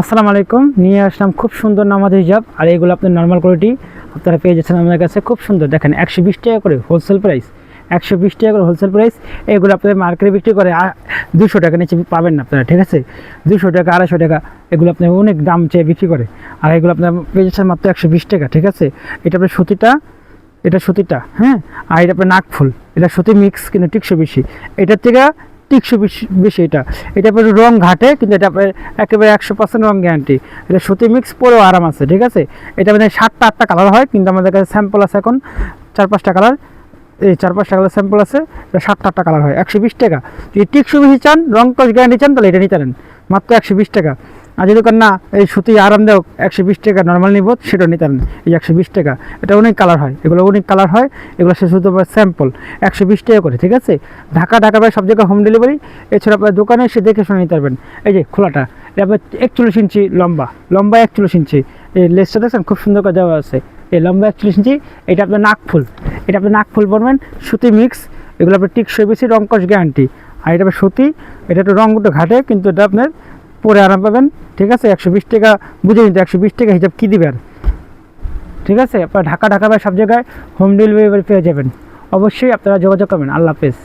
আসসালামু আলাইকুম। নিয়ে আসলাম খুব সুন্দর নামাজ হিজাব আর এগুলো আপনার নর্মাল কোয়ালিটি আপনারা পেয়ে যাচ্ছেন আমাদের কাছে। খুব সুন্দর। দেখেন, একশো বিশ টাকা করে হোলসেল প্রাইস একশো বিশ টাকা করে হোলসেল প্রাইস এগুলো আপনাদের মার্কেটে বিক্রি করে দুশো টাকা নিচে পাবেন না আপনারা, ঠিক আছে? দুশো টাকা, আড়াইশো টাকা, এগুলো আপনার অনেক দাম চেয়ে বিক্রি করে। আর এগুলো আপনার পেয়ে যাচ্ছেন মাত্র একশো বিশ টাকা, ঠিক আছে? এটা আপনার সুতিটা, এটা সুতিটা হ্যাঁ? আর এটা আপনার নাকফুল। এটা সুতি মিক্স কিন্তু টিকশো বেশি। এটার থেকে টিকশো বেশি এটা। এটা আপনার রং ঘাটে, কিন্তু এটা একেবারে একশো পার্সেন্ট রং গ্যারান্টি এটা সুতি মিক্স পরেও আরাম আছে, ঠিক আছে? এটা মানে সাতটা, আটটা কালার হয়, কিন্তু আমাদের কাছে স্যাম্পল আছে এখন চার পাঁচটা কালার এই চার পাঁচটা কালার স্যাম্পল আছে, এটা সাতটা, আটটা কালার হয়, একশো বিশ টাকা। যদি টিকশো বেশি চান, রং কস গ্যারান্টি চান, তাহলে এটা নিতে পারেন। মাত্র একশো বিশ টাকা। আর যদি না, এই সুতি আরামদায়ক একশো বিশ টাকা নর্মাল নিব সেটা নিতে পারেন এই একশো বিশ টাকা, এটা অনেক কালার হয়। এগুলো অনেক কালার হয়, এগুলো সে শুধু স্যাম্পল একশো বিশ টাকা করে, ঠিক আছে? ঢাকা ঢাকা প্রায় সব জায়গায় হোম ডেলিভারি এছাড়া আপনার দোকানে এসে দেখে শুনে নিতে পারবেন। এই যে খোলাটা, এটা আপনার একচল্লিশ ইঞ্চি লম্বা লম্বা একচল্লিশ ইঞ্চি। এই লেসটা দেখছেন, খুব সুন্দর করে দেওয়া আছে। এই লম্বা একচল্লিশ ইঞ্চি, এটা আপনার নাকফুল এটা আপনি নাকফুল পরবেন সুতি মিক্স এগুলো আপনার টিকসই বেশি রঙ্কশ গ্যারান্টি আর এটা আপনার সুতি, এটা একটু রঙটা ঘাটে, কিন্তু এটা আপনার পরে আরাম পাবেন, ঠিক আছে? একশো বিশ টাকা, বুঝে নিতে একশো বিশ টাকা হিসাব কী দেবেন? ঠিক আছে? আপনারা ঢাকা ঢাকা বা সব জায়গায় হোম ডেলিভারি পেয়ে যাবেন। অবশ্যই আপনারা যোগাযোগ করবেন। আল্লাহ হাফেজ।